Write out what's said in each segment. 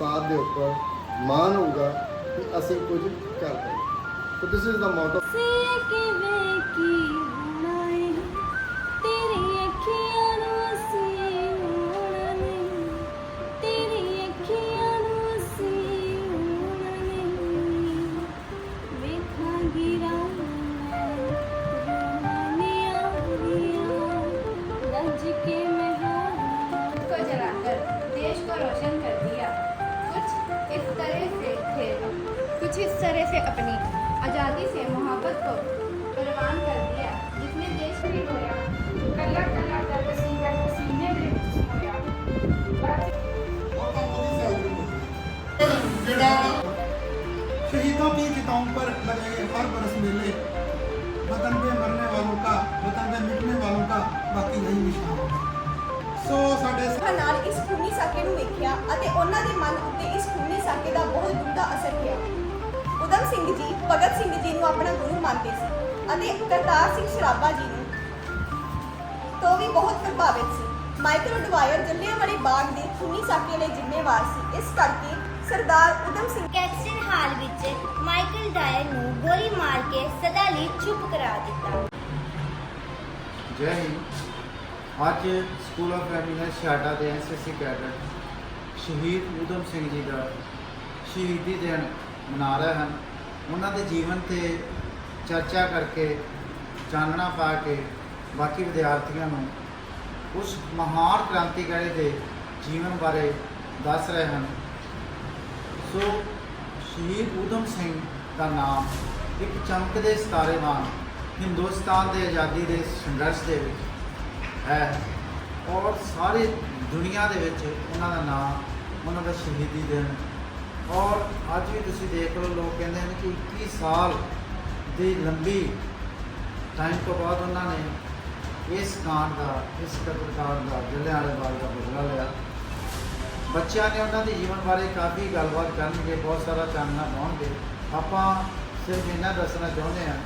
ਉਸਤਾਦ ਦੇ ਉੱਪਰ ਮਾਣ ਹੋਊਗਾ ਕਿ ਅਸੀਂ ਕੁਝ ਕਰ ਪਾਏ। So this is the motto ਸੇ ਕਿਵੇਂ ਕੀ अपनी आज़ादी से मोहब्बत को कुर्बान कर दिया जिसने देश भी रोया ਕੱਲਾ ਕੱਲਾ ਦਾ ਪਸੀਨਾ ਪਸੀਨੇ ਦੇ ਵਿੱਚ ਸਮੋਇਆ ਬਾਅਦ शहीदों की चिताओं पर लगाए हर बरस मेले वतन पे मरने वालों का वतन पे मिटने वालों का बाकी नहीं निशान ਸੋ ਸਾਡੇ ਅੱਖਾਂ ਨਾਲ ਇਸ ਖੂਨੀ ਸਾਕੇ ਨੂੰ ਵੇਖਿਆ ਅਤੇ ਉਹਨਾਂ ਦੇ ਮਨ ਉੱਤੇ ਇਸ ਖੂਨੀ ਸਾਕੇ ਦਾ ਬਹੁਤ ਡੂੰਘਾ ਅਸਰ ਪਿਆ ਉਦਮ ਸਿੰਘ ਜੀ ਭਗਤ ਸਿੰਘ ਜੀ ਨੂੰ ਆਪਣਾ ਗੁਰੂ ਮੰਨਦੇ ਸੀ ਅਤੇ ਕਰਤਾਰ ਸਿੰਘ ਸਰਾਭਾ ਜੀ ਨੂੰ ਤੋਂ ਵੀ ਬਹੁਤ ਪ੍ਰਭਾਵਿਤ ਸੀ। ਮਾਈਕਲ ਡਵਾਇਰ ਜੱਲਿਆਂਵਾਲੇ ਬਾਗ ਦੇ ਖੂਨੀ ਸਾਕੇ ਲਈ ਜ਼ਿੰਮੇਵਾਰ ਸੀ। ਇਸ ਕਰਕੇ ਸਰਦਾਰ ਉਦਮ ਸਿੰਘ ਕੈਕਸਨ ਹਾਲ ਵਿੱਚ ਮਾਈਕਲ ਡਾਇਰ ਨੂੰ ਗੋਲੀ ਮਾਰ ਕੇ ਸਦਾ ਲਈ ਚੁੱਪ ਕਰਾ ਦਿੱਤਾ। ਜੈ ਹਿੰਦ। ਅੱਜ ਸਕੂਲ ਆਫ ਐਮੀਨੈਂਸ ਛਾਟਾ ਦੇ ਐਨਸੀਸੀ ਕੈਡਟ ਸ਼ਹੀਦ ਊਧਮ ਸਿੰਘ ਜੀ ਦਾ ਸ਼ਹੀਦੀ ਦਿਨ ਮਨਾ ਰਹੇ ਹਨ। ਉਹਨਾਂ ਦੇ ਜੀਵਨ ਤੇ ਚਰਚਾ ਕਰਕੇ, ਚਾਨਣਾ ਪਾ ਕੇ ਬਾਕੀ ਵਿਦਿਆਰਥੀਆਂ ਨੂੰ ਉਸ ਮਹਾਨ ਕ੍ਰਾਂਤੀਕਾਰੀ ਦੇ ਜੀਵਨ ਬਾਰੇ ਦੱਸ ਰਹੇ ਹਨ। ਸੋ, ਸ਼ਹੀਦ ਊਧਮ ਸਿੰਘ ਦਾ ਨਾਮ ਇੱਕ ਚਮਕਦੇ ਸਿਤਾਰੇ ਵਾਂਗ ਹਿੰਦੁਸਤਾਨ ਦੇ ਆਜ਼ਾਦੀ ਦੇ ਸੰਘਰਸ਼ ਦੇ ਵਿੱਚ ਹੈ ਔਰ ਸਾਰੇ ਦੁਨੀਆ ਦੇ ਵਿੱਚ ਉਹਨਾਂ ਦਾ ਨਾਮ ਉਹਨਾਂ ਦਾ ਸ਼ਹੀਦੀ ਦਿਨ ਔਰ ਅੱਜ ਵੀ ਤੁਸੀਂ ਦੇਖ ਲਓ, ਲੋਕ ਕਹਿੰਦੇ ਹਨ ਕਿ 21 ਸਾਲ ਦੀ ਲੰਬੀ ਟਾਈਮ ਤੋਂ ਬਾਅਦ ਉਹਨਾਂ ਨੇ ਇਸ ਕਾਂਡ ਦਾ, ਇਸ ਕਤਲकांड ਦਾ ਜਲਿਆਂਵਾਲੇ ਬਾਗ ਦਾ ਬਦਲਾ ਲਿਆ। ਬੱਚਿਆਂ ਨੇ ਉਹਨਾਂ ਦੇ ਜੀਵਨ ਬਾਰੇ ਕਾਫੀ ਗੱਲਬਾਤ ਕਰਨਗੇ, ਬਹੁਤ ਸਾਰਾ ਚਾਨਣਾ ਪਾਉਣਗੇ। ਆਪਾਂ ਸਿਰਫ ਇਹਨਾਂ ਦੱਸਣਾ ਚਾਹੁੰਦੇ ਹਾਂ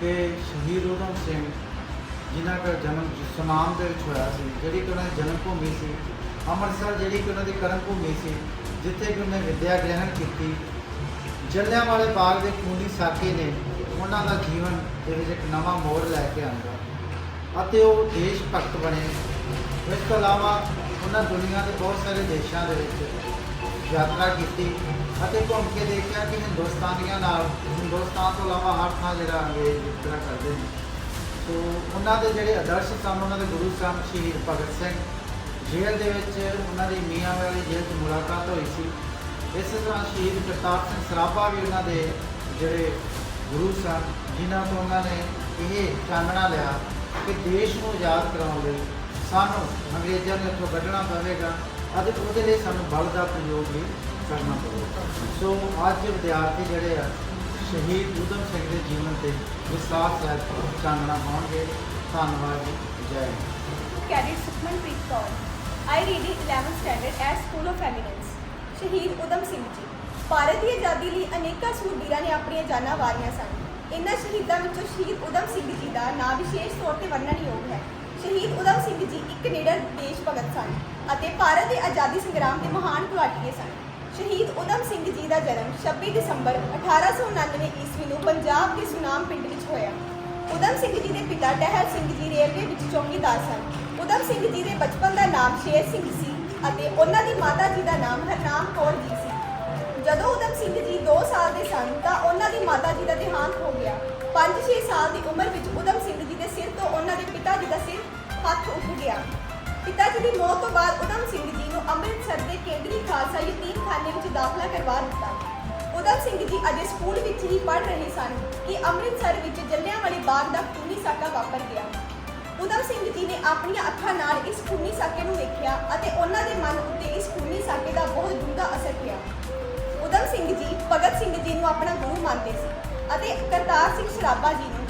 ਕਿ ਸ਼ਹੀਦ ਊਧਮ ਸਿੰਘ, ਜਿਨ੍ਹਾਂ ਦਾ ਜਨਮ ਸੁਨਾਮ ਦੇ ਵਿੱਚ ਹੋਇਆ ਸੀ, ਜਿਹੜੀ ਕਿ ਉਹਨਾਂ ਦੀ ਜਨਮ ਭੂਮੀ ਸੀ, ਅੰਮ੍ਰਿਤਸਰ, ਜਿਹੜੀ ਕਿ ਉਹਨਾਂ ਦੀ ਕਰਮ ਭੂਮੀ ਸੀ ਜਿੱਥੇ ਕਿ ਉਹਨੇ ਵਿੱਦਿਆ ਗ੍ਰਹਿਣ ਕੀਤੀ। ਜਲਿਆਂ ਵਾਲੇ ਬਾਗ ਦੇ ਖੂਨੀ ਸਾਕੇ ਨੇ ਉਹਨਾਂ ਦਾ ਜੀਵਨ ਦੇ ਵਿੱਚ ਇੱਕ ਨਵਾਂ ਮੋੜ ਲੈ ਕੇ ਆਂਦਾ ਅਤੇ ਉਹ ਦੇਸ਼ ਭਗਤ ਬਣੇ। ਇਸ ਤੋਂ ਇਲਾਵਾ ਉਹਨਾਂ ਦੁਨੀਆ ਦੇ ਬਹੁਤ ਸਾਰੇ ਦੇਸ਼ਾਂ ਦੇ ਵਿੱਚ ਯਾਤਰਾ ਕੀਤੀ ਅਤੇ ਘੁੰਮ ਕੇ ਦੇਖਿਆ ਕਿ ਹਿੰਦੁਸਤਾਨੀਆਂ ਨਾਲ, ਹਿੰਦੁਸਤਾਨ ਤੋਂ ਇਲਾਵਾ ਹਰ ਥਾਂ ਜਿਹੜਾ ਅੰਗਰੇਜ਼ ਯਾਤਰਾ ਕਰਦੇ ਨੇ। ਸੋ ਉਹਨਾਂ ਦੇ ਜਿਹੜੇ ਆਦਰਸ਼ ਸਨ, ਉਹਨਾਂ ਦੇ ਗੁਰੂ ਸਨ ਸ਼ਹੀਦ ਭਗਤ ਸਿੰਘ। ਜੇਲ੍ਹ ਦੇ ਵਿੱਚ ਉਹਨਾਂ ਦੀ ਮੀਆਂ ਵਾਲੀ ਜੇਲ੍ਹ 'ਚ ਮੁਲਾਕਾਤ ਹੋਈ ਸੀ। ਇਸੇ ਤਰ੍ਹਾਂ ਸ਼ਹੀਦ ਕਰਤਾਰ ਸਿੰਘ ਸਰਾਭਾ ਵੀ ਉਹਨਾਂ ਦੇ ਜਿਹੜੇ ਗੁਰੂ ਸਨ, ਜਿਨ੍ਹਾਂ ਤੋਂ ਉਹਨਾਂ ਨੇ ਇਹ ਚਾਨਣਾ ਲਿਆ ਕਿ ਦੇਸ਼ ਨੂੰ ਆਜ਼ਾਦ ਕਰਾਉਣ ਲਈ ਸਾਨੂੰ ਅੰਗਰੇਜ਼ਾਂ ਨੂੰ ਇੱਥੋਂ ਕੱਢਣਾ ਪਵੇਗਾ। ਅਤੇ ਉਹਦੇ ਲਈ ਸਾਨੂੰ ਬਲ ਦਾ ਪ੍ਰਯੋਗ ਵੀ ਕਰਨਾ ਪਵੇਗਾ। ਸੋ ਅੱਜ ਵਿਦਿਆਰਥੀ ਜਿਹੜੇ ਆ, ਸ਼ਹੀਦ ਊਧਮ ਸਿੰਘ ਦੇ ਜੀਵਨ ਤੇ ਵਿਸਥਾਰ ਸਹਿਤ ਚਾਨਣਾ ਪਾਉਣਗੇ। ਧੰਨਵਾਦ ਜੀ। ਜੈ Hind. Cadet Sukhmanpreet Kaur. I read in 11th standard at school of eminence, Shaheed Udham Singh ਜੀ। ਭਾਰਤ ਦੀ ਆਜ਼ਾਦੀ ਲਈ ਅਨੇਕਾਂ ਸੂਰਬੀਰਾਂ ਨੇ ਆਪਣੀਆਂ ਜਾਨਾਂ ਵਾਰੀਆਂ ਸਨ। ਇਨ੍ਹਾਂ ਸ਼ਹੀਦਾਂ ਵਿੱਚੋਂ ਸ਼ਹੀਦ ਉਦਮ ਸਿੰਘ ਜੀ ਦਾ ਨਾਂ ਵਿਸ਼ੇਸ਼ ਤੌਰ ਤੇ ਵਰਣਨਯੋਗ ਹੈ। ਸ਼ਹੀਦ ਉਦਮ ਸਿੰਘ ਜੀ ਇੱਕ ਨਿਡਰ ਦੇਸ਼ ਭਗਤ ਸਨ ਅਤੇ ਭਾਰਤ ਦੇ ਆਜ਼ਾਦੀ ਸੰਗਰਾਮ ਦੇ ਮਹਾਨ ਘੁਲਾਟੀਏ ਸਨ। ਸ਼ਹੀਦ ਉਦਮ ਸਿੰਘ ਜੀ ਦਾ ਜਨਮ 26 ਦਸੰਬਰ 1899 ਈਸਵੀ ਨੂੰ ਪੰਜਾਬ ਦੇ ਸੁਨਾਮ ਪਿੰਡ ਵਿੱਚ ਹੋਇਆ। ਉਦਮ ਸਿੰਘ ਜੀ ਦੇ ਪਿਤਾ ਟਹਿਲ ਸਿੰਘ ਜੀ ਰੇਲਵੇ ਵਿੱਚ ਚੌਕੀਦਾਰ ਸਨ। ਉਦਮ ਸਿੰਘ ਜੀ ਦੇ ਬਚਪਨ ਦਾ ਨਾਮ ਸ਼ੇਰ ਸਿੰਘ ਸੀ ਅਤੇ ਉਹਨਾਂ ਦੀ ਮਾਤਾ ਜੀ ਦਾ ਨਾਮ ਹਰਨਾਮ ਕੌਰ ਜੀ ਸੀ। ਜਦੋਂ ਉਦਮ ਸਿੰਘ ਜੀ 2 ਸਾਲ ਦੇ ਸਨ ਤਾਂ ਉਹਨਾਂ ਦੀ ਮਾਤਾ ਜੀ ਦਾ ਦੇਹਾਂਤ ਹੋ ਗਿਆ। 5-6 ਸਾਲ ਦੀ ਉਮਰ ਵਿੱਚ ਉਦਮ ਸਿੰਘ ਜੀ ਦੇ ਸਿਰ ਤੋਂ ਉਹਨਾਂ ਦੇ ਪਿਤਾ ਜੀ ਦਾ ਸਿਰ ਹੱਥ ਉੱਠ ਗਿਆ। ਪਿਤਾ ਜੀ ਦੀ ਮੌਤ ਤੋਂ ਬਾਅਦ ਉਦਮ ਸਿੰਘ ਜੀ ਨੂੰ ਅੰਮ੍ਰਿਤਸਰ ਦੇ ਕੇਂਦਰੀ ਖਾਲਸਾ ਯਤੀਮਖਾਨੇ ਵਿੱਚ ਦਾਖਲਾ ਕਰਵਾ ਦਿੱਤਾ। ਉਦਮ ਸਿੰਘ ਜੀ ਅਜੇ ਸਕੂਲ ਵਿੱਚ ਹੀ ਪੜ੍ਹ ਰਹੇ ਸਨ ਕਿ ਅੰਮ੍ਰਿਤਸਰ ਵਿੱਚ ਜਲਿਆਂਵਾਲੇ ਬਾਗ ਦਾ ਖੂਨੀ ਸਾਕਾ ਵਾਪਰ ਗਿਆ। ਊਧਮ ਸਿੰਘ ਜੀ ਨੇ ਆਪਣੀਆਂ ਅੱਖਾਂ ਨਾਲ ਇਸ ਖੂਨੀ ਸਾਕੇ ਨੂੰ ਵੇਖਿਆ ਅਤੇ ਉਹਨਾਂ ਦੇ ਮਨ ਉੱਤੇ ਇਸ ਖੂਨੀ ਸਾਕੇ ਦਾ ਬਹੁਤ ਡੂੰਘਾ ਅਸਰ ਪਿਆ। ਊਧਮ ਸਿੰਘ ਜੀ ਭਗਤ ਸਿੰਘ ਜੀ ਨੂੰ ਆਪਣਾ ਗੁਰੂ ਮੰਨਦੇ ਸੀ ਅਤੇ ਕਰਤਾਰ ਸਿੰਘ ਸਰਾਭਾ ਜੀ ਨੂੰ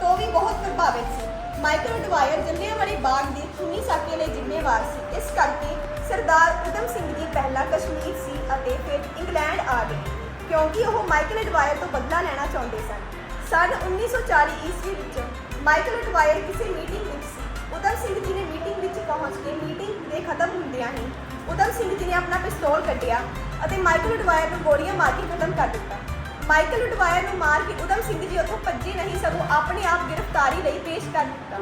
ਤੋਂ ਵੀ ਬਹੁਤ ਪ੍ਰਭਾਵਿਤ ਸੀ। ਮਾਈਕਲ ਡਵਾਇਰ ਜਲਿਆਂਵਾਲੇ ਬਾਗ ਦੇ ਖੂਨੀ ਸਾਕੇ ਲਈ ਜ਼ਿੰਮੇਵਾਰ ਸੀ। ਇਸ ਕਰਕੇ ਸਰਦਾਰ ਉਦਮ ਸਿੰਘ ਜੀ ਪਹਿਲਾਂ ਕਸ਼ਮੀਰ ਸੀ ਅਤੇ ਫਿਰ ਇੰਗਲੈਂਡ ਆ ਗਏ, ਕਿਉਂਕਿ ਉਹ ਮਾਈਕਲ ਡਵਾਇਰ ਤੋਂ ਬਦਲਾ ਲੈਣਾ ਚਾਹੁੰਦੇ ਸਨ। ਸਨ 1940 ਈਸਵੀ ਵਿੱਚ ਮਾਈਕਲ ਅਟਵਾਇਰ ਕਿਸੇ ਮੀਟਿੰਗ ਵਿੱਚ ਸੀ। ਉਦਮ ਸਿੰਘ ਜੀ ਨੇ ਮੀਟਿੰਗ ਵਿੱਚ ਪਹੁੰਚ ਕੇ ਮੀਟਿੰਗ ਦੇ ਖਤਮ ਹੁੰਦਿਆਂ ਹੀ ਉਦਮ ਸਿੰਘ ਜੀ ਨੇ ਆਪਣਾ ਪਿਸਤੌਲ ਕੱਢਿਆ ਅਤੇ ਮਾਈਕਲ ਅਡਵਾਇਰ ਨੂੰ ਗੋਲੀਆਂ ਮਾਰ ਕੇ ਖਤਮ ਕਰ ਦਿੱਤਾ। ਮਾਈਕਲ ਅਡਵਾਇਰ ਨੂੰ ਮਾਰ ਕੇ ਉਦਮ ਸਿੰਘ ਜੀ ਉੱਥੋਂ ਭੱਜੇ ਨਹੀਂ, ਸਗੋਂ ਆਪਣੇ ਆਪ ਗ੍ਰਿਫਤਾਰੀ ਲਈ ਪੇਸ਼ ਕਰ ਦਿੱਤਾ।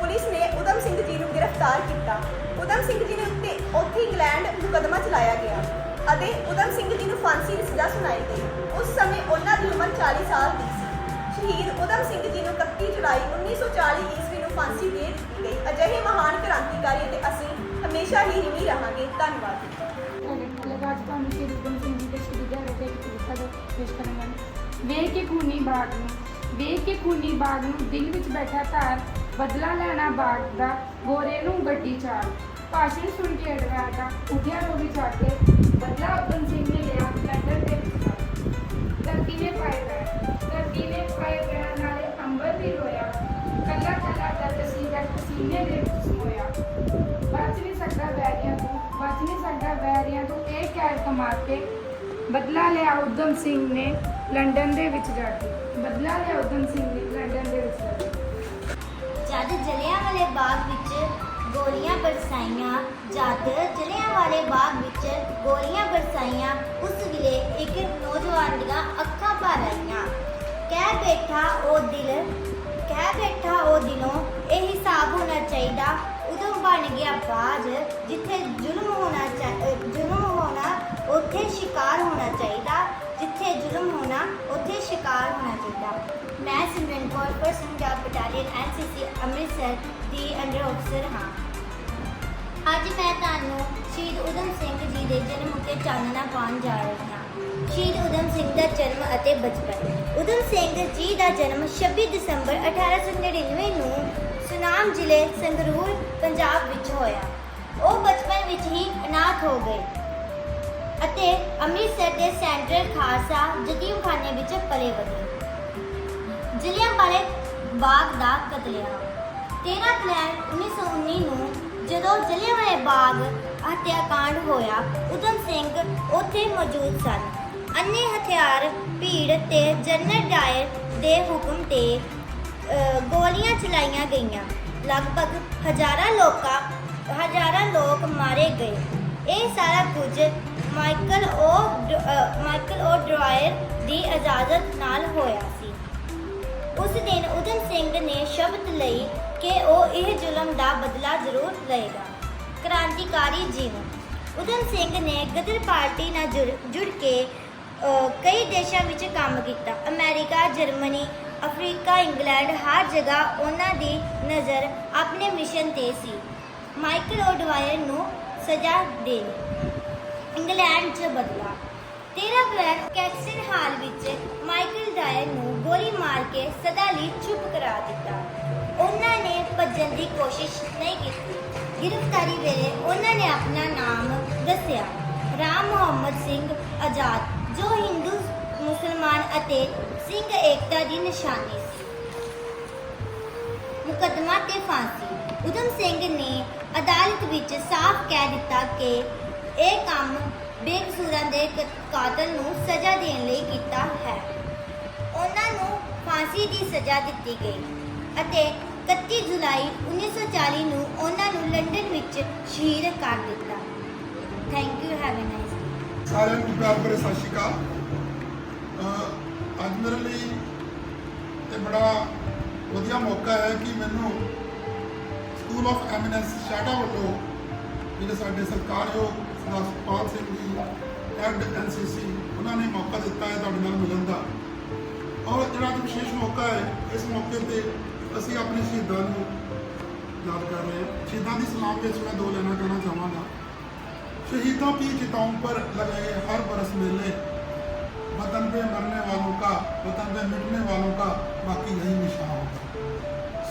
ਪੁਲਿਸ ਨੇ ਉਦਮ ਸਿੰਘ ਜੀ ਨੂੰ ਗ੍ਰਿਫਤਾਰ ਕੀਤਾ। ਉਦਮ ਸਿੰਘ ਜੀ ਨੇ ਉੱਤੇ ਉੱਥੇ ਇੰਗਲੈਂਡ ਮੁਕੱਦਮਾ ਚਲਾਇਆ ਗਿਆ ਅਤੇ ਉਦਮ ਸਿੰਘ ਜੀ ਨੂੰ ਫਾਂਸੀ ਦੀ ਸਜ਼ਾ ਸੁਣਾਈ ਗਈ। ਉਸ ਸਮੇਂ ਉਹਨਾਂ ਦੀ ਉਮਰ 40 ਸਾਲ ਦੀ ਸੀ। ਸ਼ਹੀਦ ਉਦਮ ਸਿੰਘ ਜੀ ਨੂੰ 31 ਜੁਲਾਈ 1940 ਈਸਵੀ ਨੂੰ ਫਾਂਸੀ ਦੇ ਦਿੱਤੀ ਗਈ। ਅਜਿਹੇ ਮਹਾਨ ਕ੍ਰਾਂਤੀਕਾਰੀ ਤੇ ਅਸੀਂ ਹਮੇਸ਼ਾ ਹੀ ਰਿਣੀ ਰਹਾਂਗੇ। ਧੰਨਵਾਦ। ਤੁਹਾਡੇ ਤੁਹਾਨੂੰ ਸ਼੍ਰੀ ਗੁਰੂ ਸਿੰਘ ਜੀ ਦੇ ਸ਼ਹੀਦੀ ਦਿਹਾੜੇ ਤੇ ਕਵਿਤਾ ਦਾ ਪੇਸ਼ ਕਰਾਂਗਾ ਵੇਖ ਕੇ ਖੂਨੀ ਬਾਗ ਨੂੰ, ਵੇਖ ਕੇ ਖੂਨੀ ਬਾਗ ਨੂੰ ਦਿਲ ਵਿੱਚ ਬੈਠਾ ਧਾਰ, ਬਦਲਾ ਲੈਣਾ ਬਾਗ ਦਾ, ਗੋਰੇ ਨੂੰ ਗੱਡੀ ਚਾਲ। ਭਾਸ਼ਣ ਸੁਣ ਕੇ ਅਡਵਾਦਾ ਉੱਠਿਆ ਰੋਵੀ ਛੱਡ ਕੇ, ਬਦਲਾ ਉਦਮ ਸਿੰਘ ਨੇ ਲਿਆ ਲੰਡਨ ਦੇ ਧਰਤੀ ਨੇ ਪਾਏ ਪੈਰ ਧਰਤੀ ਨੇ ਪਾਏ ਪੈਰ ਨਾਲੇ ਅੰਬਰ ਵੀ ਰੋਇਆ ਕੱਲਾ ਕੱਲਾ ਦਰਦ ਸੀ ਜਦ ਪਸੀਨੇ ਦੇ ਵਿੱਚ ਸਮੋਇਆ ਬਚ ਨਹੀਂ ਸਕਦਾ ਵੈਰੀਆਂ ਤੋਂ ਬਚ ਨਹੀਂ ਸਕਦਾ ਵੈਰੀਆਂ ਤੋਂ ਇਹ ਕਹਿਰ ਕਮਾ ਕੇ ਬਦਲਾ ਲਿਆ ਉਦਮ ਸਿੰਘ ਨੇ ਲੰਡਨ ਦੇ ਵਿੱਚ ਜਾ ਕੇ ਬਦਲਾ ਲਿਆ ਉਦਮ ਸਿੰਘ ਨੇ ਲੰਡਨ ਦੇ ਵਿੱਚ ਜਾ ਕੇ ਜਦ ਜਲਿਆਂਵਾਲੇ ਬਾਗ ਵਿੱਚ ਗੋਲੀਆਂ ਬਰਸਾਈਆਂ ਜਦ ਜਲਿਆਂਵਾਲੇ ਬਾਗ ਵਿੱਚ ਗੋਲੀਆਂ ਬਰਸਾਈਆਂ ਉਸ ਵੇਲੇ ਇੱਕ ਨੌਜਵਾਨ ਦੀਆਂ ਅੱਖਾਂ ਭਰ ਆਈਆਂ। ਕਹਿ ਬੈਠਾ ਉਹ ਦਿਲ, ਕਹਿ ਬੈਠਾ ਉਹ ਦਿਲੋਂ, ਇਹ ਹਿਸਾਬ ਹੋਣਾ ਚਾਹੀਦਾ, ਉਦੋਂ ਬਣ ਗਿਆ ਬਾਜ, ਜਿੱਥੇ ਜ਼ੁਲਮ ਹੋਣਾ ਚਾ- ਜ਼ੁਲਮ ਹੋਣਾ, ਉੱਥੇ ਸ਼ਿਕਾਰ ਹੋਣਾ ਚਾਹੀਦਾ, ਜਿੱਥੇ ਜ਼ੁਲਮ ਹੋਣਾ, ਉੱਥੇ ਸ਼ਿਕਾਰ ਹੋਣਾ ਚਾਹੀਦਾ। ਮੈਂ Simran Kaur person Punjab battalion NCC Amritsar ਦੀ ਅੰਡਰ ਅਫਸਰ ਹਾਂ। ਅੱਜ ਮੈਂ ਤੁਹਾਨੂੰ ਸ਼ਹੀਦ ਉਦਮ ਸਿੰਘ ਜੀ ਦੇ ਜਨਮ ਉੱਤੇ ਚਾਨਣਾ ਪਾਉਣ ਜਾ ਰਹੀ ਹਾਂ। ਸ਼ਹੀਦ ਉਦਮ ਸਿੰਘ ਦਾ ਜਨਮ ਅਤੇ ਬਚਪਨ। ਉਦਮ ਸਿੰਘ ਜੀ ਦਾ ਜਨਮ 26 ਦਸੰਬਰ 1899 ਨੂੰ ਸੁਨਾਮ ਜ਼ਿਲ੍ਹੇ ਸੰਗਰੂਰ, ਪੰਜਾਬ ਵਿੱਚ ਹੋਇਆ। ਉਹ ਬਚਪਨ ਵਿੱਚ ਹੀ ਅਨਾਥ ਹੋ ਗਏ ਅਤੇ ਅੰਮ੍ਰਿਤਸਰ ਦੇ ਸੈਂਟਰਲ ਖਾਲਸਾ ਯਤੀਮਖਾਨੇ ਵਿੱਚ ਪਲੇ ਵਧੇ ਜ਼ਿਲ੍ਹਿਆਂ ਵਾਲੇ ਬਾਗ ਦਾ ਕਤਲੇਆਮ। 13 ਅਪ੍ਰੈਲ 1919 ਨੂੰ ਜਦੋਂ ਜ਼ਿਲ੍ਹਿਆਂ ਵਾਲੇ ਬਾਗ ਹੱਤਿਆਕਾਂਡ ਹੋਇਆ ਉਦਮ ਸਿੰਘ ਉੱਥੇ ਮੌਜੂਦ ਸਨ। ਅੰਨੇ ਹਥਿਆਰ, ਭੀੜ ਤੇ ਜਨਰਲ ਡਾਇਰ ਦੇ ਹੁਕਮ ਤੇ ਗੋਲੀਆਂ ਚਲਾਈਆਂ ਗਈਆਂ। ਲਗਭਗ ਹਜ਼ਾਰਾਂ ਲੋਕਾਂ, ਹਜ਼ਾਰਾਂ ਲੋਕ ਮਾਰੇ ਗਏ। ਇਹ ਸਾਰਾ ਕੁਝ Michael O Michael O'Dwyer ਦੀ ਇਜਾਜ਼ਤ ਨਾਲ ਹੋਇਆ ਸੀ। ਉਸ ਦਿਨ ਉਦਮ ਸਿੰਘ ਨੇ ਸ਼ਬਦ ਲਈ ਕਿ ਉਹ ਇਹ ਜ਼ੁਲਮ ਦਾ ਬਦਲਾ ਜ਼ਰੂਰ ਲਏਗਾ। ਕ੍ਰਾਂਤੀਕਾਰੀ ਜੀਵਨ। ਉਦਮ ਸਿੰਘ ਨੇ ਗਦਰ ਪਾਰਟੀ ਨਾਲ ਜੁੜ ਜੁੜ ਕੇ ਕਈ ਦੇਸ਼ਾਂ ਵਿੱਚ ਕੰਮ ਕੀਤਾ। ਅਮਰੀਕਾ, ਜਰਮਨੀ, ਅਫਰੀਕਾ, ਇੰਗਲੈਂਡ, ਹਰ ਜਗ੍ਹਾ ਉਹਨਾਂ ਦੀ ਨਜ਼ਰ ਆਪਣੇ ਮਿਸ਼ਨ ਤੇ ਸੀ। ਮਾਈਕਲ ਓਡਵਾਇਰ ਨੂੰ ਸਜ਼ਾ ਦੇਣੀ। ਇੰਗਲੈਂਡ 'ਚ ਬਦਲਾ। 13 ਅਪ੍ਰੈਲ ਕੈਕਸਨ ਹਾਲ ਵਿੱਚ ਮਾਈਕਲ ਡਾਇਰ ਨੂੰ ਗੋਲੀ ਮਾਰ ਕੇ ਸਦਾ ਲਈ ਚੁੱਪ ਕਰਾ ਦਿੱਤਾ। ਉਹਨਾਂ ਨੇ ਭੱਜਣ ਦੀ ਕੋਸ਼ਿਸ਼ ਨਹੀਂ ਕੀਤੀ। ਗ੍ਰਿਫਤਾਰੀ ਵੇਲੇ ਉਹਨਾਂ ਨੇ ਆਪਣਾ ਨਾਮ ਦੱਸਿਆ। ਰਾਮ ਮੁਹੰਮਦ ਸਿੰਘ ਆਜ਼ਾਦ। ਜੋ ਹਿੰਦੂ, ਮੁਸਲਮਾਨ ਅਤੇ ਸਿੰਘ ਏਕਤਾ ਦੀ ਨਿਸ਼ਾਨੀ ਸੀ। ਮੁਕੱਦਮਾ ਤੇ ਫਾਂਸੀ। ਉਦਮ ਸਿੰਘ ਨੇ ਅਦਾਲਤ ਵਿੱਚ ਸਾਫ਼ ਕਹਿ ਦਿੱਤਾ ਕਿ ਇਹ ਕੰਮ ਬੇਕਸੂਰਾਂ ਦੇ ਕਾਤਲ ਨੂੰ ਸਜ਼ਾ ਦੇਣ ਲਈ ਕੀਤਾ ਹੈ। ਉਹਨਾਂ ਨੂੰ ਫਾਂਸੀ ਦੀ ਸਜ਼ਾ ਦਿੱਤੀ ਗਈ ਅਤੇ 31 ਜੁਲਾਈ 1940 ਨੂੰ ਉਹਨਾਂ ਨੂੰ ਲੰਡਨ ਵਿੱਚ ਸ਼ਹੀਦ ਕਰ ਦਿੱਤਾ। ਥੈਂਕ ਯੂ ਹੈਵ ਅ ਸਾਰਿਆਂ ਨੂੰ ਪਿਆਰ ਸਤਿ ਸ਼੍ਰੀ ਅਕਾਲ। ਅੱਜ ਮੇਰੇ ਲਈ ਇਹ ਬੜਾ ਵਧੀਆ ਮੌਕਾ ਹੈ ਕਿ ਮੈਨੂੰ ਸਕੂਲ ਆਫ ਐਮੀਨੈਂਸ ਸ਼ਾਟਾ ਵੱਲੋਂ ਜਿਹੜੇ ਸਾਡੇ ਸਰਕਾਰਯੋਗ ਸਰਦਾਰ ਸੁਖਪਾਲ ਸਿੰਘ ਜੀ ਹੈਡ ਐਨਸੀਸੀ ਉਹਨਾਂ ਨੇ ਮੌਕਾ ਦਿੱਤਾ ਹੈ ਤੁਹਾਡੇ ਨਾਲ ਮਿਲਣ ਦਾ। ਔਰ ਜਿਹੜਾ ਅੱਜ ਵਿਸ਼ੇਸ਼ ਮੌਕਾ ਹੈ, ਇਸ ਮੌਕੇ ਤੇ ਅਸੀਂ ਆਪਣੇ ਸ਼ਹੀਦਾਂ ਨੂੰ ਯਾਦ ਕਰ ਰਹੇ ਹਾਂ। ਸ਼ਹੀਦਾਂ ਦੀ ਸਲਾਮ ਵਿੱਚ ਮੈਂ ਦੋ ਲੈਣਾ ਕਹਿਣਾ ਚਾਹਾਂਗਾ। शहीदों की चिताओं पर लगाए हर बरस मेले वतन पे मरने वालों का वतन पे मिटने वालों का बाकी यही निशान होगा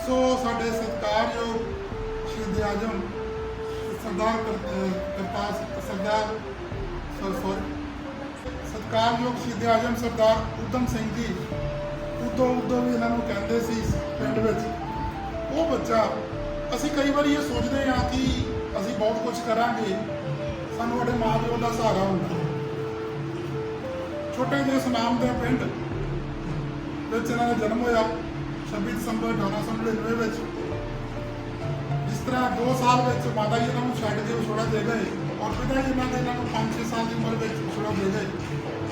सो ਸਾਡੇ ਸਤਿਕਾਰਯੋਗ ਸ਼ਹੀਦ ਆਜਮ ਸਰਦਾਰ ਕਰ- ਅਹ ਕਰਤਾਰ ਸਰਦਾਰ ਸੌਰੀ ਸਤਿਕਾਰਯੋਗ ਸ਼ਹੀਦ ਆਜਮ ਸਰਦਾਰ ਉਦਮ ਸਿੰਘ ਜੀ ਉਦੋਂ ਉਦੋਂ ਵੀ ਇਹਨਾਂ ਨੂੰ ਕਹਿੰਦੇ ਸੀ ਪਿੰਡ ਵਿੱਚ ਉਹ ਬੱਚਾ ਅਸੀਂ ਕਈ ਵਾਰੀ ਇਹ ਸੋਚਦੇ ਹਾਂ ਕਿ ਅਸੀਂ ਬਹੁਤ ਕੁਝ ਕਰਾਂਗੇ ਸਾਨੂੰ ਸਾਡੇ ਮਾਂ ਪਿਓ ਦਾ ਸਹਾਰਾ ਹੁੰਦਾ। ਛੋਟੇ ਜਿਹੇ ਸੁਨਾਮ ਦੇ ਪਿੰਡ ਵਿੱਚ ਇਹਨਾਂ ਦਾ ਜਨਮ ਹੋਇਆ 26 ਦਸੰਬਰ 1899 ਵਿੱਚ। ਜਿਸ ਤਰ੍ਹਾਂ 2 ਸਾਲ ਵਿੱਚ ਮਾਤਾ ਜੀ ਇਹਨਾਂ ਨੂੰ ਛੱਡ ਕੇ ਵਿਛੋੜਾ ਦੇ ਗਏ ਔਰ ਪਿਤਾ ਜੀ ਇਹਨਾਂ ਦੇ ਇਹਨਾਂ ਨੂੰ 5-6 ਸਾਲ ਦੀ ਉਮਰ ਵਿੱਚ ਵਿਛੋੜਾ ਦੇ ਗਏ।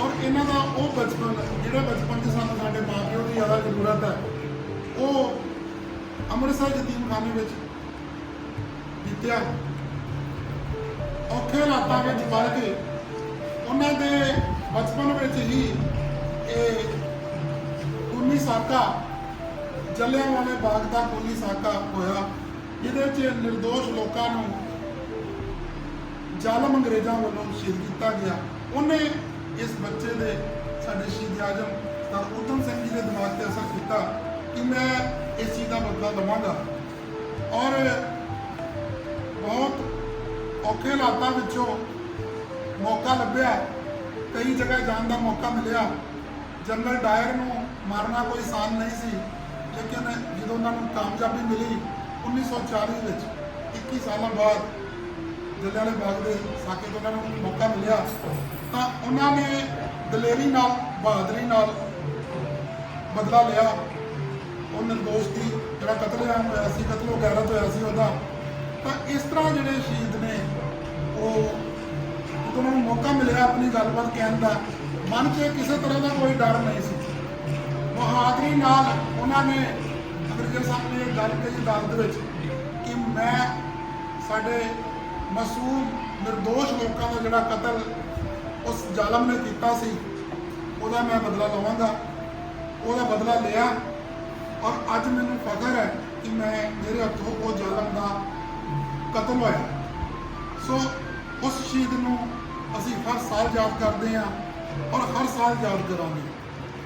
ਔਰ ਇਹਨਾਂ ਦਾ ਉਹ ਬਚਪਨ, ਜਿਹੜਾ ਬਚਪਨ 'ਚ ਸਾਨੂੰ ਸਾਡੇ ਮਾਪਿਓ ਦੀ ਜ਼ਿਆਦਾ ਜ਼ਰੂਰਤ ਹੈ, ਉਹ ਅੰਮ੍ਰਿਤਸਰ ਯਤੀਮਖਾਨੇ ਵਿੱਚ ਬੀਤਿਆ। ਔਖੇ ਹਾਲਾਤਾਂ ਵਿੱਚ ਪੜ ਕੇ ਉਹਨਾਂ ਦੇ ਬਚਪਨ ਵਿੱਚ ਹੀ ਇਹ ਖੂਨੀ ਸਾਕਾ ਜਲਿਆਂਵਾਲੇ ਬਾਗ ਦਾ ਖੂਨੀ ਸਾਕਾ ਹੋਇਆ, ਜਿਹਦੇ 'ਚ નિર્ਦੋਸ਼ ਲੋਕਾਂ ਨੂੰ ਜ਼ਾਲਮ ਅੰਗਰੇਜ਼ਾਂ ਵੱਲੋਂ ਸ਼ਹੀਦ ਕੀਤਾ ਗਿਆ। ਉਹਨੇ ਇਸ ਬੱਚੇ ਦੇ, ਸਾਡੇ ਸ਼ਹੀਦ ਆਜਮ ਸਰ ਉਦਮ ਸਿੰਘ ਜੀ ਦੇ ਦਿਮਾਗ ਤੇ ਅਸਰ ਕੀਤਾ ਕਿ ਮੈਂ ਇਸ ਚੀਜ਼ ਦਾ ਬਦਲਾ ਲਵਾਂਗਾ। ਔਰ ਬਹੁਤ ਔਖੇ ਹਾਲਾਤਾਂ ਵਿੱਚੋਂ ਮੌਕਾ ਲੱਭਿਆ। ਕਈ ਜਗ੍ਹਾ ਜਾਣ ਦਾ ਮੌਕਾ ਮਿਲਿਆ। ਜਨਰਲ ਡਾਇਰ ਨੂੰ ਮਾਰਨਾ ਕੋਈ ਆਸਾਨ ਨਹੀਂ ਸੀ, ਲੇਕਿਨ ਜਦੋਂ ਉਹਨਾਂ ਨੂੰ ਕਾਮਯਾਬੀ ਮਿਲੀ 1940 ਵਿੱਚ 21 ਸਾਲਾਂ ਬਾਅਦ ਜਲਿਆਂਵਾਲੇ ਬਾਗ ਦੇ ਸਾਕੇ ਤੋਂ ਉਹਨਾਂ ਨੂੰ ਮੌਕਾ ਮਿਲਿਆ। ਤਾਂ ਉਹਨਾਂ ਨੇ ਦਲੇਰੀ ਨਾਲ, ਬਹਾਦਰੀ ਨਾਲ ਬਦਲਾ ਲਿਆ। ਉਹ ਨਿਰਦੋਸ਼ ਦੀ ਜਿਹੜਾ ਕਤਲੇਆਮ ਹੋਇਆ ਸੀ, ਕਤਲੋ ਗੈਰਤ ਹੋਇਆ ਸੀ ਉਹਦਾ। ਤਾਂ ਇਸ ਤਰ੍ਹਾਂ ਜਿਹੜੇ ਸ਼ਹੀਦ ਨੇ, ਉਹ ਜਦੋਂ ਉਹਨਾਂ ਨੂੰ ਮੌਕਾ ਮਿਲਿਆ ਆਪਣੀ ਗੱਲਬਾਤ ਕਹਿਣ ਦਾ। ਮਨ 'ਚ ਕਿਸੇ ਤਰ੍ਹਾਂ ਦਾ ਕੋਈ ਡਰ ਨਹੀਂ ਸੀ। ਬਹਾਦਰੀ ਨਾਲ ਉਹਨਾਂ ਨੇ ਅੰਗਰੇਜ਼ਾਂ ਸਾਹਮਣੇ ਇਹ ਗੱਲ ਕਹੀ ਅਦਾਲਤ ਵਿੱਚ ਕਿ ਮੈਂ ਸਾਡੇ ਮਾਸੂਮ નિર્ਦੋਸ਼ ਲੋਕਾਂ ਦਾ ਜਿਹੜਾ ਕਤਲ ਉਸ ਜ਼ਾਲਮ ਨੇ ਕੀਤਾ ਸੀ, ਉਹਦਾ ਮੈਂ ਬਦਲਾ ਲਵਾਂਗਾ। ਉਹਦਾ ਬਦਲਾ ਲਿਆ। ਔਰ ਅੱਜ ਮੈਨੂੰ ਫਖਰ ਹੈ ਕਿ ਮੈਂ ਮੇਰੇ ਹੱਥੋਂ ਉਹ ਜ਼ਾਲਮ ਦਾ ਕਤਲ ਹੋਇਆ। ਸੋ ਉਸ ਸ਼ਹੀਦ ਨੂੰ ਅਸੀਂ ਹਰ ਸਾਲ ਯਾਦ ਕਰਦੇ ਹਾਂ ਔਰ ਹਰ ਸਾਲ ਯਾਦ ਕਰਾਂਗੇ।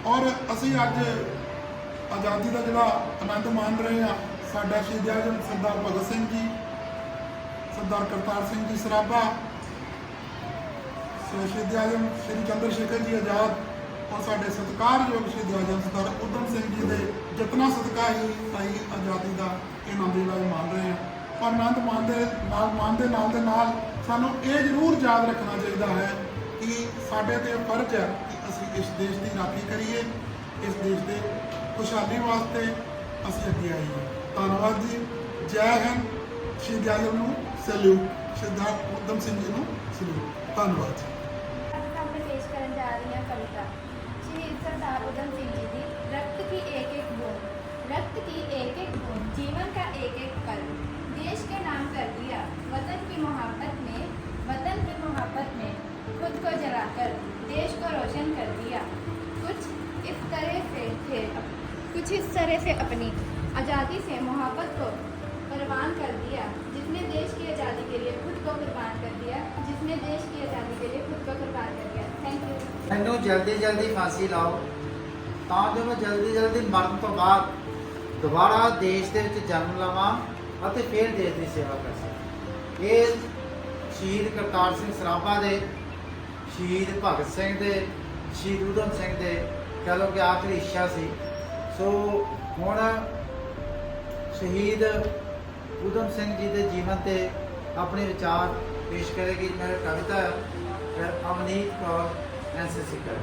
ਔਰ ਅਸੀਂ ਅੱਜ ਆਜ਼ਾਦੀ ਦਾ ਜਿਹੜਾ ਆਨੰਦ ਮਾਣ ਰਹੇ ਹਾਂ, ਸਾਡਾ ਸ਼ਹੀਦ ਆਜ਼ਮ ਸਰਦਾਰ ਭਗਤ ਸਿੰਘ ਜੀ, ਸਰਦਾਰ ਕਰਤਾਰ ਸਿੰਘ ਜੀ ਸਰਾਭਾ ਸ਼ਹੀਦ ਆਜ਼ਮ ਸ਼੍ਰੀ ਚੰਦਰ ਸ਼ੇਖਰ ਜੀ ਆਜ਼ਾਦ ਔਰ ਸਾਡੇ ਸਤਿਕਾਰਯੋਗ ਸ਼ਹੀਦ ਆਜ਼ਮ ਸਰਦਾਰ ਉਦਮ ਸਿੰਘ ਜੀ ਦੇ ਜਤਨਾ ਸਦਕਾ ਹੀ ਅਸੀਂ ਆਜ਼ਾਦੀ ਦਾ ਇਹ ਆਨੰਦ ਜਿਹੜਾ ਇਹ ਮਾਣ ਰਹੇ ਹਾਂ। ਔਰ ਆਨੰਦ ਮਾਣਦੇ, ਨਾਲ ਮਾਣਦੇ, ਨਾਲ ਦੇ ਨਾਲ ਸਾਨੂੰ ਇਹ ਜ਼ਰੂਰ ਯਾਦ ਰੱਖਣਾ ਚਾਹੀਦਾ ਹੈ ਕਿ ਸਾਡੇ ਤੇ ਫਰਜ਼ ਹੈ ਕਿ ਅਸੀਂ ਇਸ ਦੇਸ਼ ਦੀ ਰਾਖੀ ਕਰੀਏ, ਇਸ ਦੇਸ਼ ਦੇ ਖੁਸ਼ਹਾਲੀ ਵਾਸਤੇ ਅਸੀਂ ਅੱਗੇ ਆਈਏ। ਧੰਨਵਾਦ ਜੀ। ਜੈ ਹਿੰਦ। ਸ਼ਹੀਦ ਆਜ਼ਮ ਨੂੰ ਸੈਲੂਟ। ਸਰਦਾਰ ਉਦਮ ਸਿੰਘ ਜੀ ਨੂੰ ਸੈਲੂਟ। ਧੰਨਵਾਦ की मोहब्बत में वतन की मोहब्बत में खुद को जलाकर देश को रोशन कर दिया कुछ इस तरह से थे कुछ इस तरह से अपनी आज़ादी से मोहब्बत को कुर्बान कर दिया जिसने देश की आज़ादी के लिए खुद को कुर्बान कर दिया जिसने देश की आज़ादी के लिए खुद को कुर्बान कर दिया थैंक यू ਮੈਨੂੰ ਜਲਦੀ ਜਲਦੀ ਫਾਂਸੀ ਲਾਓ ਤਾਂ ਜੋ ਮੈਂ ਜਲਦੀ ਜਲਦੀ ਮਰਨ ਤੋਂ ਬਾਅਦ ਦੁਬਾਰਾ ਦੇਸ਼ ਦੇ ਵਿੱਚ ਜਨਮ ਲਵਾਂ ਅਤੇ ਫਿਰ ਦੇਸ਼ ਦੀ ਸੇਵਾ ਕਰ ਸਕਾਂ ਇਹ ਸ਼ਹੀਦ ਕਰਤਾਰ ਸਿੰਘ ਸਰਾਭਾ ਦੇ, ਸ਼ਹੀਦ ਭਗਤ ਸਿੰਘ ਦੇ, ਸ਼ਹੀਦ ਊਧਮ ਸਿੰਘ ਦੇ ਕਹ ਕਿ ਆਖਰੀ ਇੱਛਾ ਸੀ। ਸੋ ਹੁਣ ਸ਼ਹੀਦ ਊਧਮ ਸਿੰਘ ਜੀ ਦੇ ਜੀਵਨ ਤੇ ਆਪਣੇ ਵਿਚਾਰ ਪੇਸ਼ ਕਰੇਗੀ ਮੇਰੀ ਕਵਿਤਾ ਅਵਨੀਤ ਕੌਰ ਐਨਸੀਸੀ ਕਰ।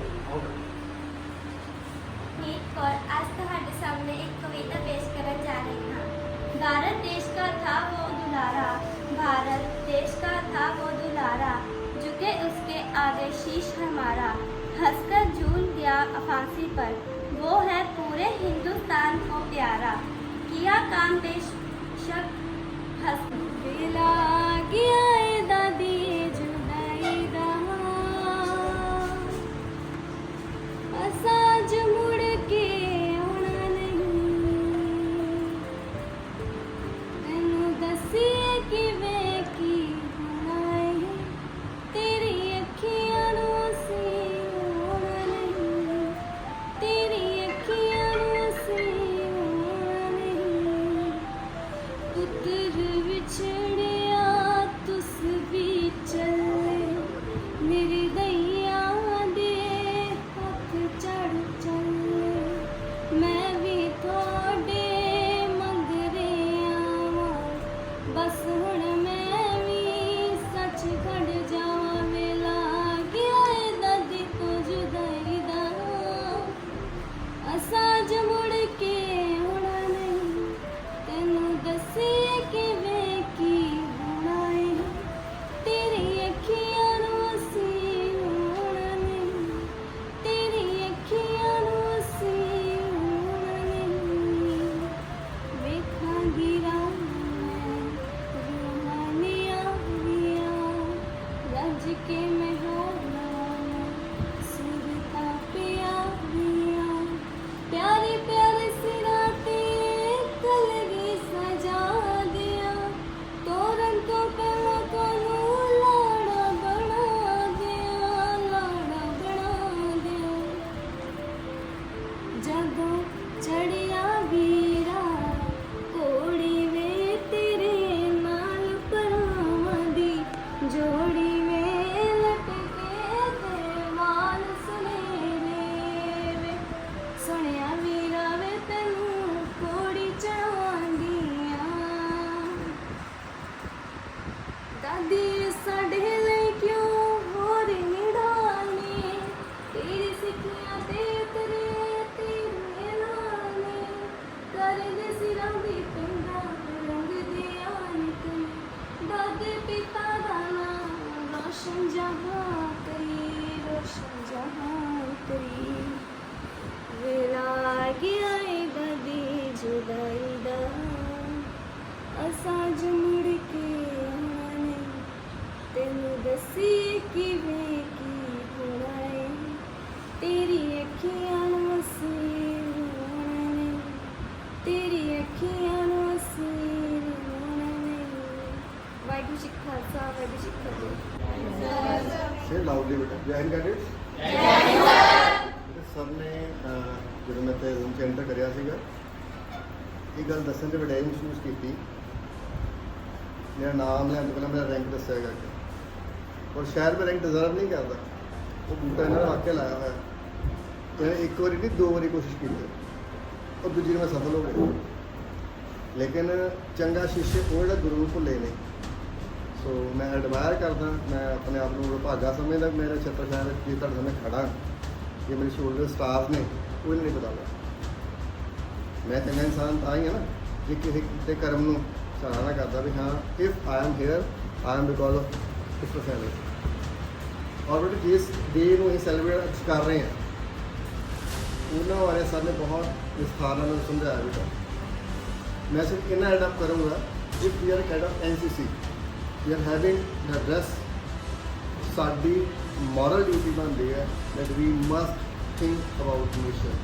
ਨੀਤ ਅੱਜ ਤੁਹਾਡੇ ਸਾਹਮਣੇ ਇੱਕ ਕਵਿਤਾ ਪੇਸ਼ ਕਰਨ ਜਾ ਰਹੀ ਹਾਂ। भारत देश का था वो दुलारा भारत देश का था वो दुलारा। झुके उसके आगे शीश हमारा। हंसकर झूल गया फांसी पर। वो है पूरे हिंदुस्तान को प्यारा। किया काम बेशक हंस गया ਮੈਂ ਤੇ ਰੂਮ ਚ ਐਂਟਰ ਕਰਿਆ ਸੀਗਾ। ਇਹ ਗੱਲ ਦੱਸਣ 'ਚ ਬੜਾ ਮਹਿਸੂਸ ਕੀਤੀ। ਮੇਰਾ ਨਾਮ ਲੈਣ ਤੋਂ ਪਹਿਲਾਂ ਮੇਰਾ ਰੈਂਕ ਦੱਸਿਆ ਗਿਆ ਔਰ ਸ਼ਾਇਦ ਮੈਂ ਰੈਂਕ ਡਿਜ਼ਰਵ ਨਹੀਂ ਕਰਦਾ। ਉਹ ਬੂਟਾ ਇਹਨਾਂ ਨੇ ਵਾਕਿਆ ਲਾਇਆ ਹੋਇਆ। ਇਹਨੇ ਇੱਕ ਵਾਰੀ ਨਹੀਂ, ਦੋ ਵਾਰੀ ਕੋਸ਼ਿਸ਼ ਕੀਤੀ। ਉਹ ਦੂਜੀ ਨੂੰ ਮੈਂ ਸਫਲ ਹੋ ਗਿਆ। ਲੇਕਿਨ ਚੰਗਾ ਸ਼ਿਸ਼ ਉਹ ਜਿਹੜਾ ਗੁਰੂ ਭੁੱਲੇ ਨੇ। ਸੋ ਮੈਂ ਐਡਮਾਇਰ ਕਰਦਾ। ਮੈਂ ਆਪਣੇ ਆਪ ਨੂੰ ਵਿਭਾਗਾ ਸਮਝਦਾ ਮੇਰਾ ਛੱਤਰ ਸ਼ਾਇਦ ਜੇ ਤੁਹਾਡੇ ਸਾਹਮਣੇ ਖੜਾ ਇਹ ਮੇਰੇ ਸ਼ੋਲਡਰ ਸਟਾਫ ਨੇ ਉਹ ਨਹੀਂ ਪਤਾ ਲੱਗਦਾ ਮੈਂ ਚੰਗਾ ਇਨਸਾਨ ਤਾਂ ਹੀ ਹਾਂ ਨਾ, ਜੇ ਕਿਸੇ ਕੀਤੇ ਕਰਮ ਨੂੰ ਸਰਾਹਨਾ ਕਰਦਾ ਵੀ ਹਾਂ if I am here I am because of ਇਸ ਫੈਮਿਲੀ ਔਰ ਜਿਸ ਡੇ ਨੂੰ ਇਹ ਸੈਲੀਬ੍ਰੇਟ ਕਰ ਰਹੇ ਹਾਂ, ਉਹਨਾਂ ਬਾਰੇ ਸਰ ਨੇ ਬਹੁਤ ਵਿਸਥਾਰ ਨਾਲ ਸਮਝਾਇਆ ਵੀ ਬੇਟਾ। ਮੈਂ ਸਿਰਫ ਇੰਨਾ ਐਡ ਅਪ ਕਰੂੰਗਾ if we are head of NCC we are having the dress ਸਾਡੀ ਮੋਰਲ ਡਿਊਟੀ ਬਣਦੀ ਹੈ must we must think about mission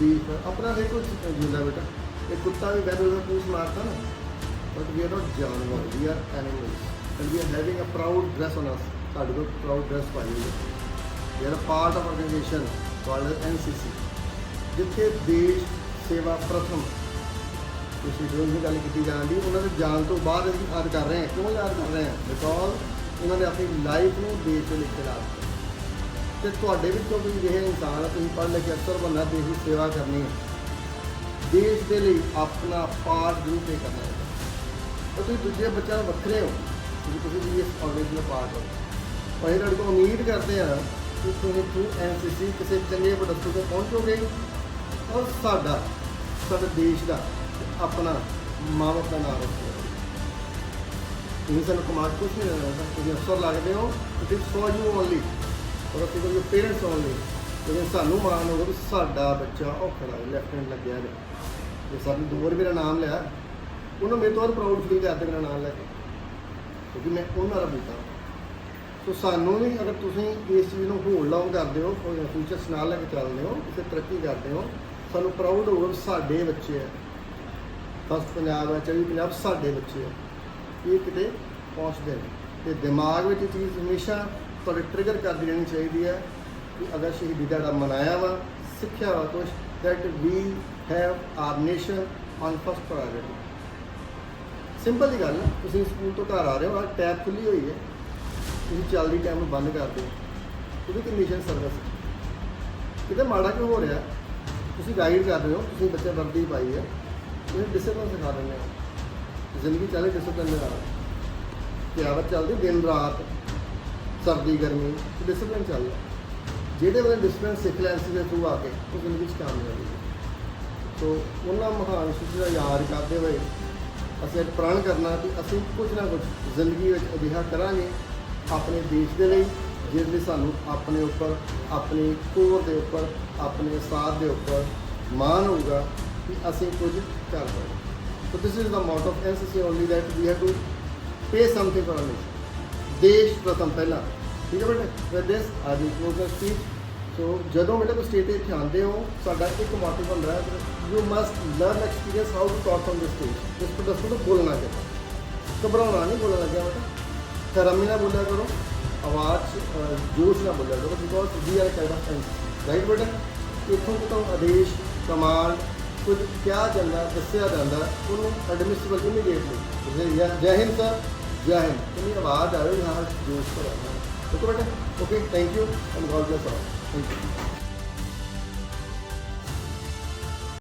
ਵੀ ਆਪਣਾ ਦੇਖੋ ਜਿੰਦਾ ਬੇਟਾ। ਇਹ ਕੁੱਤਾ ਵੀ ਵੈਸੇ ਉਹਦਾ ਪੂਛ ਮਾਰਦਾ ਨਾ। ਬਟ ਵੀ ਆਰ ਨਾਟ ਜਾਨਵਰ we are animals and we are having a proud dress on us ਸਾਡੇ ਕੋਲ ਪ੍ਰਾਊਡ ਡਰੈਸ ਪਾਈ ਹੋਈ ਹੈ। We are part of organisation called NCC ਜਿੱਥੇ ਦੇਸ਼ ਸੇਵਾ ਪ੍ਰਥਮ। ਤੁਸੀਂ ਜੋ ਵੀ ਗੱਲ ਕੀਤੀ ਜਾਂਦੀ ਉਹਨਾਂ ਦੇ ਜਾਣ ਤੋਂ ਬਾਅਦ ਅਸੀਂ ਯਾਦ ਕਰ ਰਹੇ ਹਾਂ। ਕਿਉਂ ਯਾਦ ਕਰ ਰਹੇ ਹਾਂ? ਬਿਕੋਜ਼ ਉਹਨਾਂ ਨੇ ਆਪਣੀ ਲਾਈਫ ਨੂੰ ਦੇਸ਼ ਦੇ ਲਈ ਖਿਲਾ ਤੇ ਤੁਹਾਡੇ ਵਿੱਚੋਂ ਵੀ ਜਿਹੇ ਇਨਸਾਨ ਤੁਸੀਂ ਪੜ੍ਹ ਲਿਖ ਕੇ ਅਫਸਰ ਬਣਨਾ ਦੇਸ਼ ਦੀ ਸੇਵਾ ਕਰਨੀ ਹੈ। ਦੇਸ਼ ਦੇ ਲਈ ਆਪਣਾ ਪਾਰਟ ਜ਼ਰੂਰ ਪੇ ਕਰਨਾ ਹੈ ਤਾਂ ਤੁਸੀਂ ਦੂਜੇ ਬੱਚਿਆਂ ਨੂੰ ਵੱਖਰੇ ਹੋ ਕਿਉਂਕਿ ਤੁਸੀਂ ਵੀ ਇਸ ਆਰਗੇਨਾਈਜੇਸ਼ਨ ਦਾ ਪਾਰਟ ਹੋ ਪਰ ਇਹ ਤੁਹਾਡੇ ਤੋਂ ਉਮੀਦ ਕਰਦੇ ਆ ਕਿ ਤੁਸੀਂ ਥਰੂ ਐਨਸੀਸੀ ਕਿਸੇ ਚੰਗੇ ਪ੍ਰੋਡਕਟ ਤੇ ਪਹੁੰਚੋਗੇ ਔਰ ਸਾਡਾ, ਸਾਡੇ ਦੇਸ਼ ਦਾ ਆਪਣਾ ਮਾਂ ਬਾਪ ਦਾ ਨਾਮ ਰੱਖੋਗੇ ਤੁਸੀਂ ਸਾਨੂੰ ਕਮਾਂਡ ਕੁਛ ਨਹੀਂ ਰਹਿਣਾ ਤੁਸੀਂ ਅਫਸਰ ਲੱਗਦੇ ਹੋ it is for you only ਔਰ ਅਸੀਂ ਕੋਈ ਪੇਰੈਂਟਸ ਓਨਲੀ ਲੇਕਿਨ ਸਾਨੂੰ ਮਾਣ ਹੋਵੇ ਵੀ ਸਾਡਾ ਬੱਚਾ ਉਹ ਖੜਾ ਹੈ ਲੈਫਟਨੈਂਟ ਲੱਗਿਆ ਨੇ ਜੇ ਸਾਨੂੰ ਦੂਰ ਮੇਰਾ ਨਾਮ ਲਿਆ, ਉਹਨਾਂ ਮੇਰੇ ਤੋਂ ਪ੍ਰਾਊਡ ਫੀਲ ਕਰਦੇ ਮੇਰਾ ਨਾਮ ਲੈ ਕੇ। ਕਿਉਂਕਿ ਮੈਂ ਉਹਨਾਂ ਦਾ ਬੇਟਾ ਸੋ ਸਾਨੂੰ ਵੀ ਅਗਰ ਤੁਸੀਂ ਇਸ ਚੀਜ਼ ਨੂੰ ਹੋਲਡ ਲਾਉਣ ਕਰਦੇ ਹੋ ਫਿਊਚਰਸ ਨਾਲ ਲੈ ਕੇ ਚੱਲਦੇ ਹੋ, ਕਿਸੇ ਤਰੱਕੀ ਕਰਦੇ ਹੋ, ਸਾਨੂੰ ਪ੍ਰਾਊਡ ਹੋਵੇ ਵੀ ਸਾਡੇ ਬੱਚੇ ਆ। ਫਸਟ ਪੰਜਾਬ ਹੈ ਚੌਵੀ ਪੰਜਾਬ ਸਾਡੇ ਬੱਚੇ ਆ। ਇਹ ਕਿਤੇ ਪਹੁੰਚਦੇ ਨੇ ਤੇ ਦਿਮਾਗ ਵਿੱਚ ਇਹ ਚੀਜ਼ ਹਮੇਸ਼ਾ ਤੁਹਾਡੇ ਟ੍ਰਿਗਰ ਕਰਦੀ ਰਹਿਣੀ ਚਾਹੀਦੀ ਹੈ ਕਿ ਅਗਰ ਸ਼ਹੀਦੀ ਦਿਹਾੜਾ ਮਨਾਇਆ ਵਾ, ਸਿੱਖਿਆ ਵਾ ਕੁਛ that we have our nation on first priority. Simple ਦੀ ਗੱਲ ਹੈ, ਤੁਸੀਂ ਸਕੂਲ ਤੋਂ ਘਰ ਆ ਰਹੇ ਹੋ ਆ ਟੈਬ ਖੁੱਲੀ ਹੋਈ ਹੈ, ਤੁਸੀਂ ਚੱਲਦੀ ਟਾਈਮ ਨੂੰ ਬੰਦ ਕਰ ਦਿਓ, ਉਹਦੀ ਕੰਡੀਸ਼ਨ ਸਰਵਿਸ ਕਿਤੇ ਮਾੜਾ ਕਿਉਂ ਹੋ ਰਿਹਾ? ਤੁਸੀਂ ਗਾਈਡ ਕਰ ਰਹੇ ਹੋ, ਤੁਸੀਂ ਬੱਚੇ ਵਰਦੀ ਪਾਈ ਹੈ, ਤੁਸੀਂ ਡਿਸਪਲਿਨ ਸਿਖਾ ਰਹੇ ਹੋ। ਜ਼ਿੰਦਗੀ ਚੱਲੇ ਡਿਸਪਲਿਨ ਦੇ ਨਾਲ। ਤਿਆਵਤ ਚੱਲਦੀ ਦਿਨ ਰਾਤ ਸਰਦੀ, ਗਰਮੀ ਡਿਸਪਲਿਨ ਚੱਲਦਾ ਜਿਹੜੇ ਬੰਦੇ ਡਿਸਪਲਿਨ ਸਿੱਖ ਲੈਣ ਸੀ ਦੇ ਥਰੂ ਆ ਕੇ ਉਹ ਜ਼ਿੰਦਗੀ 'ਚ ਕਾਮਯਾਬ ਹੋ ਸੋ ਉਹਨਾਂ ਮਹਾਨ ਸ਼ਖਸ ਦਾ ਯਾਦ ਕਰਦੇ ਹੋਏ ਅਸੀਂ ਪ੍ਰਣ ਕਰਨਾ ਕਿ ਅਸੀਂ ਕੁਝ ਨਾ ਕੁਝ ਜ਼ਿੰਦਗੀ ਵਿੱਚ ਅਜਿਹਾ ਕਰਾਂਗੇ ਆਪਣੇ ਦੇਸ਼ ਦੇ ਲਈ, ਜਿਸ ਲਈ ਸਾਨੂੰ ਆਪਣੇ ਉੱਪਰ, ਆਪਣੀ ਕੋਰ ਦੇ ਉੱਪਰ, ਆਪਣੇ ਸਾਥ ਦੇ ਉੱਪਰ ਮਾਣ ਹੋਊਗਾ ਕਿ ਅਸੀਂ ਕੁਝ ਕਰ ਪਾਏ so this is the motto of NCC only that we have to pay something for nation ਦੇਸ਼ ਪ੍ਰਥਮ ਪਹਿਲਾਂ। ਠੀਕ ਹੈ ਬੇਟੇ? ਵਿਦ ਦਿਸ ਅੱਜ ਕਲੋਜ਼ ਦਾ ਸਪੀਚ ਸੋ। ਜਦੋਂ ਬੇਟੇ ਤੁਸੀਂ ਸਟੇਜ ਤੇ ਇੱਥੇ ਆਉਂਦੇ ਹੋ ਸਾਡਾ ਇੱਕ ਮੋਟਿਵ ਹੁੰਦਾ ਹੈ you must learn experience how to talk on this stage ਇਸ ਪਰ ਦੱਸੋ ਬੋਲਣਾ ਚਾਹੀਦਾ ਘਬਰਾਉਣਾ ਨਹੀਂ ਬੋਲਣਾ ਲੱਗਿਆ ਬੇਟਾ। ਸ਼ਰਮੀ ਨਾ ਬੋਲਿਆ ਕਰੋ। ਆਵਾਜ਼ 'ਚ, ਜੋਸ਼ ਨਾਲ ਬੋਲਿਆ ਕਰੋ because we are kind of science right ਬੇਟਾ? ਇੱਥੋਂ ਤੋਂ ਆਦੇਸ਼ ਕਮਾਂਡ ਕੁਝ ਕਿਹਾ ਜਾਂਦਾ ਦੱਸਿਆ ਜਾਂਦਾ ਉਹਨੂੰ ਐਡਮਿਸਿਬਲ ਇਮੀਡੀਏਟਲੀ ਜੈ ਹਿੰਦ ਸਰ ਜੈ ਹਿੰਦ ਕਿੰਨੀ ਆਵਾਜ਼ ਆਵੇ ਹਾਂ ਜੋਸ਼ ਪਰ ਆਉਣਾ ਓਕੇ ਬੇਟਾ okay thank you and God bless all thank you